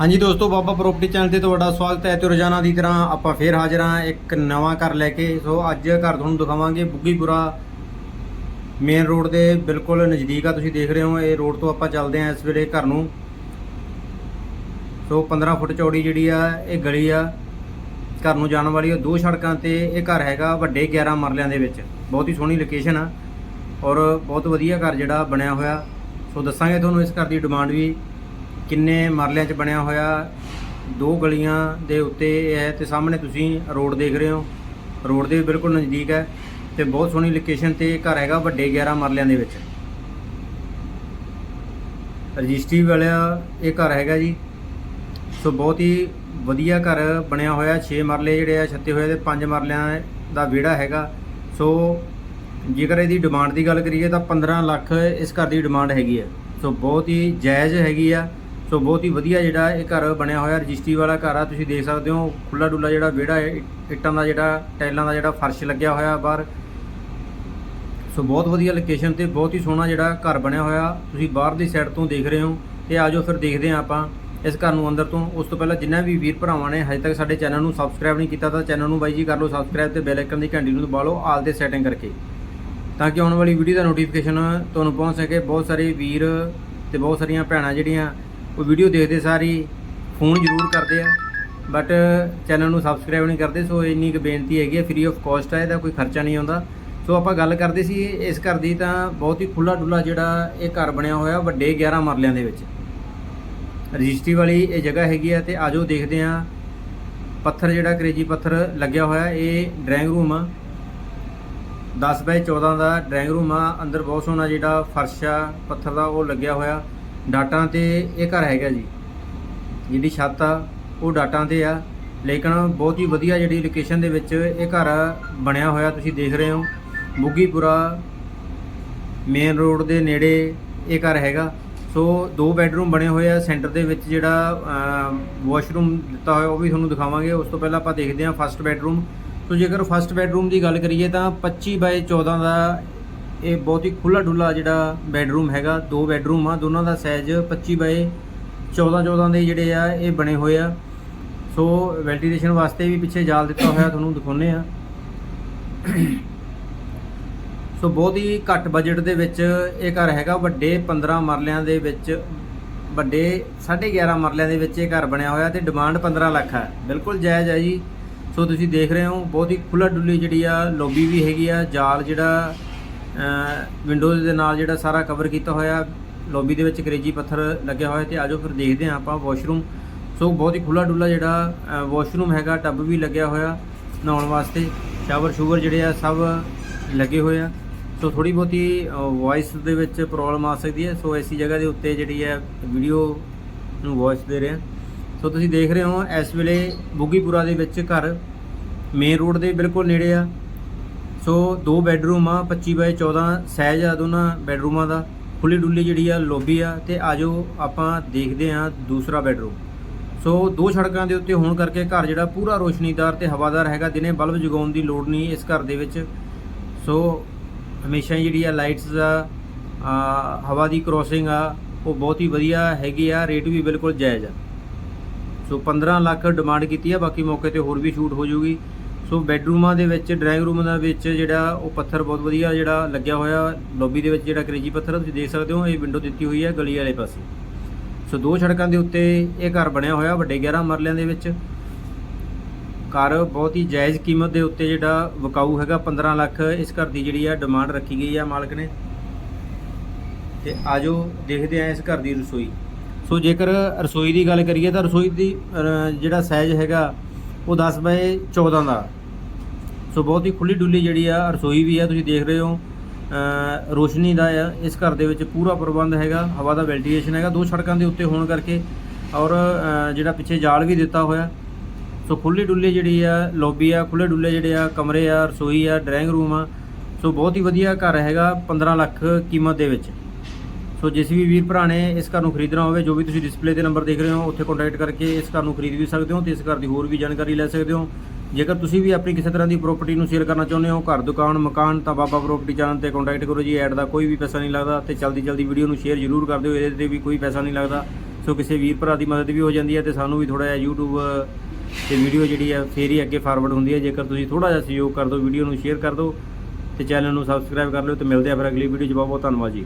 ਹਾਂਜੀ ਦੋਸਤੋ, ਬਾਬਾ property channel ਤੇ ਤੁਹਾਡਾ ਸਵਾਗਤ ਹੈ ਤੇ ਰੋਜ਼ਾਨਾ ਦੀ ਤਰ੍ਹਾਂ ਆਪਾਂ ਫੇਰ ਹਾਜ਼ਰ ਹਾਂ ਇੱਕ ਨਵਾਂ ਘਰ ਲੈ ਕੇ। ਸੋ ਅੱਜ ਘਰ ਤੁਹਾਨੂੰ ਦਿਖਾਵਾਂਗੇ ਬੁੱਗੀਪੁਰਾ ਮੇਨ ਰੋਡ ਦੇ ਬਿਲਕੁਲ ਨਜ਼ਦੀਕ ਆ, ਤੁਸੀਂ ਦੇਖ ਰਹੇ ਹੋ, ਇਹ ਰੋਡ ਤੋਂ ਆਪਾਂ ਚੱਲਦੇ ਹਾਂ ਇਸ ਵੇਲੇ ਘਰ ਨੂੰ। ਸੋ 15 ਫੁੱਟ ਚੌੜੀ ਜਿਹੜੀ ਆ, ਇਹ ਗਲੀ ਆ। ਘਰ ਨੂੰ ਜਾਣ ਵਾਲੀ ਆ, ਦੋ ਸੜਕਾਂ ਤੇ ਇਹ ਘਰ ਹੈਗਾ ਵੱਡੇ 11 ਮਰਲਿਆਂ ਦੇ ਵਿੱਚ। ਬਹੁਤ ਹੀ ਸੋਹਣੀ ਲੋਕੇਸ਼ਨ ਆ ਔਰ ਬਹੁਤ ਵਧੀਆ ਘਰ ਜਿਹੜਾ ਬਣਿਆ ਹੋਇਆ। ਸੋ ਦੱਸਾਂਗੇ ਤੁਹਾਨੂੰ ਇਸ ਘਰ ਦੀ ਡਿਮਾਂਡ ਵੀ। ਕਿੰਨੇ ਮਰਲਿਆਂ 'ਚ ਬਣਿਆ ਹੋਇਆ, ਦੋ ਗਲੀਆਂ ਦੇ ਉੱਤੇ ਇਹ ਹੈ ਤੇ ਸਾਹਮਣੇ ਤੁਸੀਂ ਰੋਡ ਦੇਖ ਰਹੇ ਹੋ। ਰੋਡ ਦੇ ਬਿਲਕੁਲ ਨਜ਼ਦੀਕ ਹੈ ਤੇ ਬਹੁਤ ਸੋਹਣੀ ਲੋਕੇਸ਼ਨ ਤੇ ਇਹ ਘਰ ਹੈਗਾ ਵੱਡੇ 11 ਮਰਲਿਆਂ ਦੇ ਵਿੱਚ। ਰਜਿਸਟਰੀ ਵਾਲਾ ਇਹ ਘਰ ਹੈਗਾ ਜੀ। ਸੋ ਬਹੁਤ ਹੀ ਵਧੀਆ ਘਰ ਬਣਿਆ ਹੋਇਆ 6 ਮਰਲੇ ਜਿਹੜੇ ਆ ਛੱਤੇ ਹੋਏ ਤੇ 5 ਮਰਲਿਆਂ ਦਾ ਵਿਹੜਾ ਹੈਗਾ। ਸੋ ਜੇਕਰ ਇਹਦੀ ਡਿਮਾਂਡ ਦੀ ਗੱਲ ਕਰੀਏ ਤਾਂ 15 ਲੱਖ ਇਸ ਘਰ ਦੀ ਡਿਮਾਂਡ ਹੈਗੀ ਹੈ। ਸੋ ਬਹੁਤ ਹੀ ਜਾਇਜ਼ ਹੈਗੀ ਆ। ਸੋ ਬਹੁਤ ਹੀ ਵਧੀਆ ਜਿਹੜਾ ਇਹ ਘਰ ਬਣਿਆ ਹੋਇਆ, ਰਜਿਸਟਰੀ ਵਾਲਾ ਘਰ ਆ, ਤੁਸੀਂ ਦੇਖ ਸਕਦੇ ਹੋ ਖੁੱਲਾ ਡੁੱਲਾ ਜਿਹੜਾ ਵਿਹੜਾ ਹੈ ਇੱਟਾਂ ਦਾ ਜਿਹੜਾ ਟਾਈਲਾਂ ਦਾ ਜਿਹੜਾ ਫਰਸ਼ ਲੱਗਿਆ ਹੋਇਆ ਬਾਹਰ। ਸੋ ਬਹੁਤ ਵਧੀਆ ਲੋਕੇਸ਼ਨ ਤੇ ਬਹੁਤ ਹੀ ਸੋਹਣਾ ਜਿਹੜਾ ਘਰ ਬਣਿਆ ਹੋਇਆ, ਤੁਸੀਂ ਬਾਹਰ ਦੀ ਸਾਈਡ ਤੋਂ ਦੇਖ ਰਹੇ ਹੋ, ਤੇ ਆਜੋ ਫਿਰ ਦੇਖਦੇ ਹਾਂ ਆਪਾਂ ਇਸ ਘਰ ਨੂੰ ਅੰਦਰ ਤੋਂ। ਉਸ ਤੋਂ ਪਹਿਲਾਂ ਜਿੰਨਾ ਵੀ ਵੀਰ ਭਰਾਵਾਂ ਨੇ ਹਜੇ ਤੱਕ ਸਾਡੇ ਚੈਨਲ ਨੂੰ ਸਬਸਕ੍ਰਾਈਬ ਨਹੀਂ ਕੀਤਾ ਤਾਂ ਚੈਨਲ ਨੂੰ ਬਾਈ ਜੀ ਕਰ ਲਓ ਸਬਸਕ੍ਰਾਈਬ ਤੇ ਬੈਲ ਆਈਕਨ ਦੀ ਘੰਟੀ ਨੂੰ ਦਬਾ ਲਓ, ਆਲ ਦੇ ਸੈਟਿੰਗ ਕਰਕੇ। ਤਾਂ ਕਿ ਆਉਣ ਵਾਲੀ ਵੀਡੀਓ ਦਾ ਨੋਟੀਫਿਕੇਸ਼ਨ ਤੁਹਾਨੂੰ ਪਹੁੰਚ ਸਕੇ। ਬਹੁਤ ਸਾਰੇ ਵੀਰ ਤੇ ਬਹੁਤ ਸਾਰੀਆਂ ਭੈਣਾਂ ਜਿਹੜੀਆਂ ਉਹ ਵੀਡੀਓ ਦੇਖਦੇ ਸਾਰੀ, ਫੋਨ ਜ਼ਰੂਰ ਕਰਦੇ ਆ। ਬਟ ਚੈਨਲ ਨੂੰ ਸਬਸਕ੍ਰਾਈਬ ਨਹੀਂ ਕਰਦੇ, ਸੋ ਇੰਨੀ ਕੁ ਬੇਨਤੀ ਹੈਗੀ ਹੈ ਫ੍ਰੀ ਆਫ ਕਾਸਟ ਹੈ ਇਹਦਾ ਕੋਈ ਖਰਚਾ ਨਹੀਂ ਆਉਂਦਾ। ਸੋ ਆਪਾਂ ਗੱਲ ਕਰਦੇ ਸੀ, ਇਸ ਘਰ ਦੀ ਤਾਂ ਬਹੁਤ ਹੀ ਖੁੱਲਾ ਡੁੱਲਾ ਜਿਹੜਾ ਇਹ ਘਰ ਬਣਿਆ ਹੋਇਆ, ਵੱਡੇ 11 ਮਰਲਿਆਂ ਦੇ ਵਿੱਚ। ਰਜਿਸਟਰੀ ਵਾਲੀ ਇਹ ਜਗ੍ਹਾ ਹੈਗੀ ਆ, ਤੇ ਆਜੋ ਦੇਖਦੇ ਆ ਪੱਥਰ ਜਿਹੜਾ ਕਰੇਜੀ ਪੱਥਰ ਲੱਗਿਆ ਹੋਇਆ, ਇਹ ਡਰਾਇੰਗ ਰੂਮ ਆ। 10 ਬਾਈ 14 ਦਾ ਡਰਾਇੰਗ ਰੂਮ ਆ, ਅੰਦਰ ਬਹੁਤ ਸੋਹਣਾ ਜਿਹੜਾ ਫਰਸ਼ ਆ, ਪੱਥਰ ਦਾ ਉਹ ਲੱਗਿਆ ਹੋਇਆ। ਡਾਟਾਂ ਤੇ ਇਹ ਘਰ ਹੈਗਾ ਜੀ। ਜਿਹੜੀ ਛੱਤ ਆ, ਉਹ ਡਾਟਾਂ ਤੇ ਆ। ਲੇਕਿਨ ਬਹੁਤ ਹੀ ਵਧੀਆ ਜਿਹੜੀ ਲੋਕੇਸ਼ਨ ਦੇ ਵਿੱਚ ਇਹ ਘਰ ਬਣਿਆ ਹੋਇਆ ਤੁਸੀਂ ਦੇਖ ਰਹੇ ਹੋ। ਬੁੱਗੀਪੁਰਾ ਮੇਨ ਰੋਡ ਦੇ ਨੇੜੇ ਇਹ ਘਰ ਹੈਗਾ। ਸੋ ਦੋ ਬੈੱਡਰੂਮ ਬਣੇ ਹੋਏ ਆ। ਸੈਂਟਰ ਦੇ ਵਿੱਚ ਜਿਹੜਾ ਵਾਸ਼ਰੂਮ ਦਿੱਤਾ ਹੋਇਆ, ਉਹ ਵੀ ਤੁਹਾਨੂੰ ਦਿਖਾਵਾਂਗੇ। ਉਸ ਤੋਂ ਪਹਿਲਾਂ ਆਪਾਂ ਦੇਖਦੇ ਹਾਂ ਫਸਟ ਬੈੱਡਰੂਮ ਸੋ ਜੇਕਰ ਫਸਟ ਬੈੱਡਰੂਮ ਦੀ ਗੱਲ ਕਰੀਏ ਤਾਂ 25 ਬਾਈ 14 ਦਾ ਇਹ ਬਹੁਤ ਹੀ ਖੁੱਲਾ ਡੁੱਲਾ ਜਿਹੜਾ ਬੈੱਡਰੂਮ ਹੈਗਾ, ਦੋ ਬੈੱਡਰੂਮ ਆ, ਦੋਨਾਂ ਦਾ ਸਾਈਜ਼ 25 ਬਾਏ 14 14 ਦੇ ਜਿਹੜੇ ਆ, ਇਹ ਬਣੇ ਹੋਏ ਆ। ਸੋ ਵੈਂਟੀਲੇਸ਼ਨ ਵਾਸਤੇ ਵੀ ਪਿੱਛੇ ਜਾਲ ਦਿੱਤਾ ਹੋਇਆ ਤੁਹਾਨੂੰ ਦਿਖਾਉਨੇ ਆ। ਸੋ ਬਹੁਤ ਹੀ ਘੱਟ ਬਜਟ ਦੇ ਵਿੱਚ ਇਹ ਘਰ ਹੈਗਾ, ਵੱਡੇ 15 ਮਰਲਿਆਂ ਦੇ ਵਿੱਚ, ਵੱਡੇ 11.5 ਮਰਲਿਆਂ ਦੇ ਵਿੱਚ ਇਹ ਘਰ ਬਣਿਆ ਹੋਇਆ ਤੇ ਡਿਮਾਂਡ 15 ਲੱਖ ਹੈ ਬਿਲਕੁਲ ਜਾਇਜ਼ ਹੈ ਜੀ। ਸੋ ਤੁਸੀਂ ਦੇਖ ਰਹੇ ਹੋ, ਬਹੁਤ ਹੀ ਖੁੱਲਾ ਡੁੱਲੀ ਜਿਹੜੀ ਆ ਲੌਬੀ ਵੀ ਹੈਗੀ ਆ, ਜਾਲ ਜਿਹੜਾ ਵਿੰਡੋਜ਼ ਦੇ ਨਾਲ ਜਿਹੜਾ ਸਾਰਾ ਕਵਰ ਕੀਤਾ ਹੋਇਆ ਲੌਬੀ ਦੇ ਵਿੱਚ ਅੰਗਰੇਜ਼ੀ ਪੱਥਰ ਲੱਗਿਆ ਹੋਇਆ ਤੇ ਆਜੋ ਫਿਰ ਦੇਖਦੇ ਹਾਂ ਆਪਾਂ ਵਾਸ਼ਰੂਮ ਸੋ ਬਹੁਤ ਹੀ ਖੁੱਲਾ ਡੁੱਲਾ ਜਿਹੜਾ ਵਾਸ਼ਰੂਮ ਹੈਗਾ ਟੱਬ ਵੀ ਲੱਗਿਆ ਹੋਇਆ ਨਹਾਉਣ ਵਾਸਤੇ। ਸ਼ਾਵਰ ਸ਼ੂਵਰ ਜਿਹੜੇ ਆ, ਸਭ ਲੱਗੇ ਹੋਏ ਆ। ਸੋ ਥੋੜੀ ਬਹੁਤੀ ਵੌਇਸ ਦੇ ਵਿੱਚ ਪ੍ਰੋਬਲਮ ਆ ਸਕਦੀ ਹੈ। ਸੋ ਐਸੀ ਜਗ੍ਹਾ ਦੇ ਉੱਤੇ ਜਿਹੜੀ ਹੈ ਵੀਡੀਓ ਨੂੰ ਵੌਇਸ ਦੇ ਰਹੇ ਹਾਂ। ਸੋ ਤੁਸੀਂ ਦੇਖ ਰਹੇ ਹੋ, ਇਸ ਵੇਲੇ ਬੁੱਗੀਪੁਰਾ ਦੇ ਵਿੱਚ ਘਰ ਮੇਨ ਰੋਡ ਦੇ ਬਿਲਕੁਲ ਨੇੜੇ ਆ। ਸੋ ਦੋ ਬੈੱਡਰੂਮ ਆ 25 ਬਾਈ 14 ਸਾਈਜ਼ ਆ ਦੋਨਾਂ ਬੈੱਡਰੂਮਾਂ ਦਾ। ਖੁੱਲੀ ਡੁੱਲੀ ਜਿਹੜੀ ਆ, ਲੋਬੀ ਆ, ਤੇ ਆਜੋ ਆਪਾਂ ਦੇਖਦੇ ਆ ਦੂਸਰਾ ਬੈੱਡਰੂਮ। ਸੋ ਦੋ ਸੜਕਾਂ ਦੇ ਉੱਤੇ ਹੋਣ ਕਰਕੇ ਘਰ ਜਿਹੜਾ ਪੂਰਾ ਰੋਸ਼ਨੀਦਾਰ ਤੇ ਹਵਾਦਾਰ ਹੈਗਾ ਦਿਨੇ ਬਲਬ ਜਗਾਉਣ ਦੀ ਲੋੜ ਨਹੀਂ ਇਸ ਘਰ ਦੇ ਵਿੱਚ। ਸੋ ਹਮੇਸ਼ਾ ਹੀ ਜਿਹੜੀ ਆ ਲਾਈਟਸ ਆ ਹਵਾ ਦੀ ਕ੍ਰੋਸਿੰਗ ਆ, ਉਹ ਬਹੁਤ ਹੀ ਵਧੀਆ ਹੈਗੀ ਆ, ਰੇਟ ਵੀ ਬਿਲਕੁਲ ਜਾਇਜ਼ ਆ। ਸੋ 15 ਲੱਖ ਡਿਮਾਂਡ ਕੀਤੀ ਆ, ਬਾਕੀ ਮੌਕੇ ਤੇ ਹੋਰ ਵੀ ਛੂਟ ਹੋ ਜੂਗੀ ਸੋ ਬੈੱਡਰੂਮਾਂ ਦੇ ਵਿੱਚ ਡਰਾਇੰਗ ਰੂਮ ਦਾ ਵਿੱਚ ਜਿਹੜਾ ਉਹ ਪੱਥਰ ਬਹੁਤ ਵਧੀਆ ਜਿਹੜਾ ਲੱਗਿਆ ਹੋਇਆ ਲੌਬੀ ਦੇ ਵਿੱਚ ਜਿਹੜਾ ਕਰੇਜੀ ਪੱਥਰ ਆ, ਤੁਸੀਂ ਦੇਖ ਸਕਦੇ ਹੋ ਇਹ ਵਿੰਡੋ ਦਿੱਤੀ ਹੋਈ ਹੈ ਗਲੀ ਵਾਲੇ ਪਾਸੇ। ਸੋ ਦੋ ਸੜਕਾਂ ਦੇ ਉੱਤੇ ਇਹ ਘਰ ਬਣਿਆ ਹੋਇਆ ਵੱਡੇ 11 ਮਰਲਿਆਂ ਦੇ ਵਿੱਚ। ਘਰ ਬਹੁਤ ਹੀ ਜਾਇਜ਼ ਕੀਮਤ ਦੇ ਉੱਤੇ ਜਿਹੜਾ ਵਕਾਊ ਹੈਗਾ 15 ਲੱਖ ਇਸ ਘਰ ਦੀ ਜਿਹੜੀ ਆ ਡਿਮਾਂਡ ਰੱਖੀ ਗਈ ਆ ਮਾਲਕ ਨੇ। ਤੇ ਆਜੋ ਦੇਖਦੇ ਆ ਇਸ ਘਰ ਦੀ ਰਸੋਈ। ਸੋ ਜੇਕਰ ਰਸੋਈ ਦੀ ਗੱਲ ਕਰੀਏ ਤਾਂ ਰਸੋਈ ਦੀ ਜਿਹੜਾ ਸਾਈਜ਼ ਹੈਗਾ ਉਹ 10 ਬਾਏ 14 ਦਾ। ਸੋ ਬਹੁਤ ਹੀ ਖੁੱਲੀ ਡੁੱਲੀ ਜਿਹੜੀ ਆ, ਰਸੋਈ ਵੀ ਆ, ਤੁਸੀਂ ਦੇਖ ਰਹੇ ਹੋ। ਰੋਸ਼ਨੀ ਦਾ ਆ, ਇਸ ਘਰ ਦੇ ਵਿੱਚ ਪੂਰਾ ਪ੍ਰਬੰਧ ਹੈਗਾ, ਹਵਾ ਦਾ ਵੈਂਟੀਲੇਸ਼ਨ ਹੈਗਾ, ਦੋ ਸੜਕਾਂ ਦੇ ਉੱਤੇ ਹੋਣ ਕਰਕੇ ਔਰ ਜਿਹੜਾ ਪਿੱਛੇ ਜਾਲ ਵੀ ਦਿੱਤਾ ਹੋਇਆ। ਸੋ ਖੁੱਲੀ ਡੁੱਲੀ ਜਿਹੜੀ ਆ, ਲੌਬੀ ਆ ਖੁੱਲੇ ਡੁੱਲੇ ਜਿਹੜੇ ਆ, ਕਮਰੇ ਆ, ਰਸੋਈ ਆ, ਡਰਾਇੰਗ ਰੂਮ ਆ। ਸੋ ਬਹੁਤ ਹੀ ਵਧੀਆ ਘਰ ਹੈਗਾ 15 ਲੱਖ ਕੀਮਤ ਦੇ ਵਿੱਚ। ਸੋ ਜਿਸ ਵੀ ਵੀਰ ਭਰਾ ਨੇ ਇਸ ਘਰ ਨੂੰ ਖਰੀਦਣਾ ਹੋਵੇ, ਜੋ ਵੀ ਤੁਸੀਂ ਡਿਸਪਲੇ ਤੇ ਨੰਬਰ ਦੇਖ ਰਹੇ ਹੋ, ਉੱਥੇ ਕੰਟੈਕਟ ਕਰਕੇ ਇਸ ਘਰ ਨੂੰ ਖਰੀਦ ਵੀ ਸਕਦੇ ਹੋ ਤੇ ਇਸ ਘਰ ਦੀ ਹੋਰ ਵੀ ਜਾਣਕਾਰੀ ਲੈ ਸਕਦੇ ਹੋ। ਜੇਕਰ ਤੁਸੀਂ ਵੀ ਆਪਣੀ ਕਿਸੇ ਤਰ੍ਹਾਂ ਦੀ ਪ੍ਰਾਪਰਟੀ ਨੂੰ ਸੇਲ ਕਰਨਾ ਚਾਹੁੰਦੇ ਹੋ, ਘਰ, ਦੁਕਾਨ, ਮਕਾਨ, ਤਾਂ ਬਾਬਾ ਪ੍ਰਾਪਰਟੀ ਚੈਨਲ ਤੇ ਕੰਟੈਕਟ ਕਰੋ ਜੀ ਐਡ ਦਾ ਕੋਈ ਵੀ ਪੈਸਾ ਨਹੀਂ ਲੱਗਦਾ ਤੇ ਜਲਦੀ ਜਲਦੀ ਵੀਡੀਓ ਨੂੰ ਸ਼ੇਅਰ ਜ਼ਰੂਰ ਕਰ ਦਿਓ, ਇਹਦੇ ਤੇ ਵੀ ਕੋਈ ਪੈਸਾ ਨਹੀਂ ਲੱਗਦਾ। ਸੋ ਕਿਸੇ ਵੀਰ ਭਰਾ ਦੀ ਮਦਦ ਵੀ ਹੋ ਜਾਂਦੀ ਹੈ ਤੇ ਸਾਨੂੰ ਵੀ ਥੋੜਾ ਜਿਹਾ YouTube ਤੇ ਵੀਡੀਓ ਜਿਹੜੀ ਹੈ, ਫੇਰ ਹੀ ਅੱਗੇ ਫਾਰਵਰਡ ਹੁੰਦੀ ਹੈ। ਜੇਕਰ ਤੁਸੀਂ ਥੋੜਾ ਜਿਹਾ ਸਹਿਯੋਗ ਕਰ ਦਿਓ ਵੀਡੀਓ ਨੂੰ ਸ਼ੇਅਰ ਕਰ ਦਿਓ ਤੇ ਚੈਨਲ ਨੂੰ ਸਬਸਕ੍ਰਾਈਬ ਕਰ ਲਿਓ ਤੇ ਮਿਲਦੇ ਆ ਫਿਰ ਅਗਲੀ ਵੀਡੀਓ 'ਚ। ਬਹੁਤ ਬਹੁਤ ਧੰਨਵਾਦ ਜੀ।